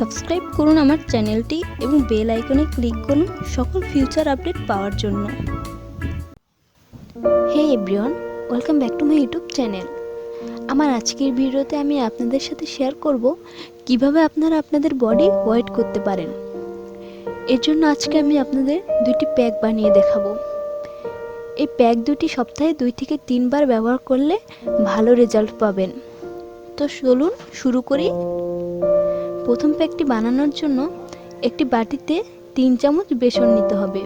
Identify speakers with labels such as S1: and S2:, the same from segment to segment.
S1: Subscribe করুন আমার চ্যানেলটি এবং বেল আইকনে ক্লিক করুন সকল ফিউচার আপডেট পাওয়ার জন্য। Hey everyone welcome back to my YouTube channel আমার আজকের ভিডিওতে আমি আপনাদের সাথে শেয়ার করব কীভাবে আপনারা আপনাদের বডি হোয়াইট করতে পারেন। এর জন্য আজকে আমি আপনাদের দুটি প্যাক বানিয়ে দেখাবো। এই প্যাক দুটি সপ্তাহে দুই থেকে তিনবার ব্যবহার করলে ভালো রেজাল্ট পাবেন। তো চলুন শুরু করি। প্রথম প্যাকটি বানানোর জন্য একটি বাটিতে তিন চামচ বেসন নিতে হবে।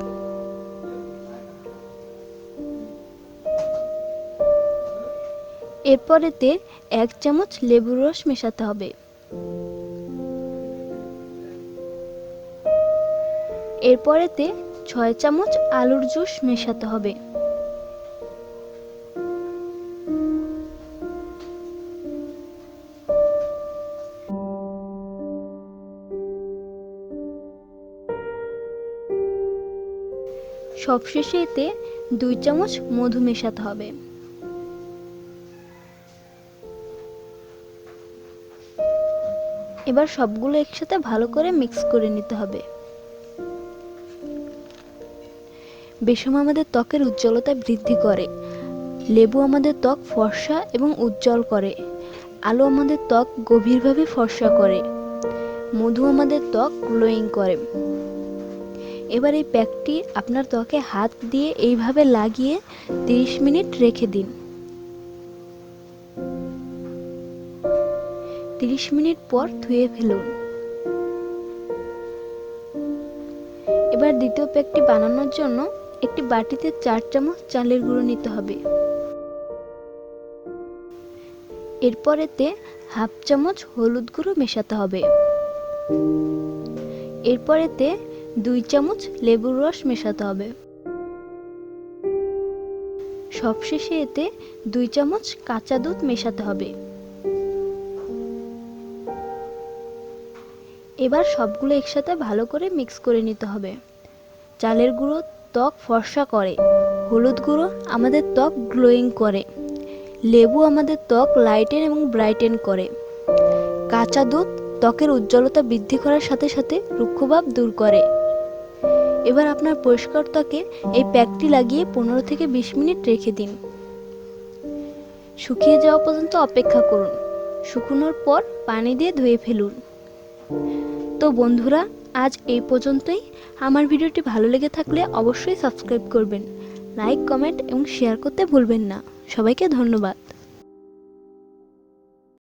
S1: এরপরেতে এক চামচ লেবুর রস মেশাতে হবে। এরপরেতে ছয় চামচ আলুর জুস মেশাতে হবে। সবশেষে এতে দুই চামচ মধু মেশাতে হবে। এবার সবগুলো একসাথে ভালো করে মিক্স করে নিতে হবে। বেসম আমাদের ত্বকের উজ্জ্বলতা বৃদ্ধি করে, লেবু আমাদের ত্বক ফর্সা এবং উজ্জ্বল করে, আলু আমাদের ত্বক গভীরভাবে ফর্সা করে, মধু আমাদের ত্বক গ্লোয়িং করে। এবার এই প্যাকটি আপনার ত্বকে হাত দিয়ে এইভাবে লাগিয়ে 30 মিনিট রেখে দিন। 30 মিনিট পর ধুয়ে ফেলুন। এবার দ্বিতীয় প্যাকটি বানানোর জন্য একটি বাটিতে চার চামচ চালের গুঁড়ো নিতে হবে। এরপরেতে হাফ চামচ হলুদ গুঁড়ো মেশাতে হবে। এরপরেতে দুই চামচ লেবুর রস মেশাতে হবে। সবশেষে এতে দুই চামচ কাঁচা দুধ মেশাতে হবে। এবার সবগুলো একসাথে ভালো করে মিক্স করে নিতে হবে। চালের গুঁড়ো, ত্বক ফর্সা করে। হলুদ গুঁড়ো আমাদের ত্বক গ্লোয়িং করে। লেবু আমাদের ত্বক লাইটেন এবং ব্রাইটেন করে। কাঁচা দুধ ত্বকের উজ্জ্বলতা বৃদ্ধি করার সাথে সাথে রুক্ষভাব দূর করে। এবার আপনার পরিষ্কার ত্বকে এই প্যাকটি লাগিয়ে পনেরো থেকে বিশ মিনিট রেখে দিন। শুকিয়ে যাওয়া পর্যন্ত অপেক্ষা করুন। শুকনোর পর পানি দিয়ে ধুয়ে ফেলুন। তো বন্ধুরা, আজ এই পর্যন্তই। আমার ভিডিওটি ভালো লেগে থাকলে অবশ্যই সাবস্ক্রাইব করবেন, লাইক, কমেন্ট এবং শেয়ার করতে ভুলবেন না। সবাইকে ধন্যবাদ।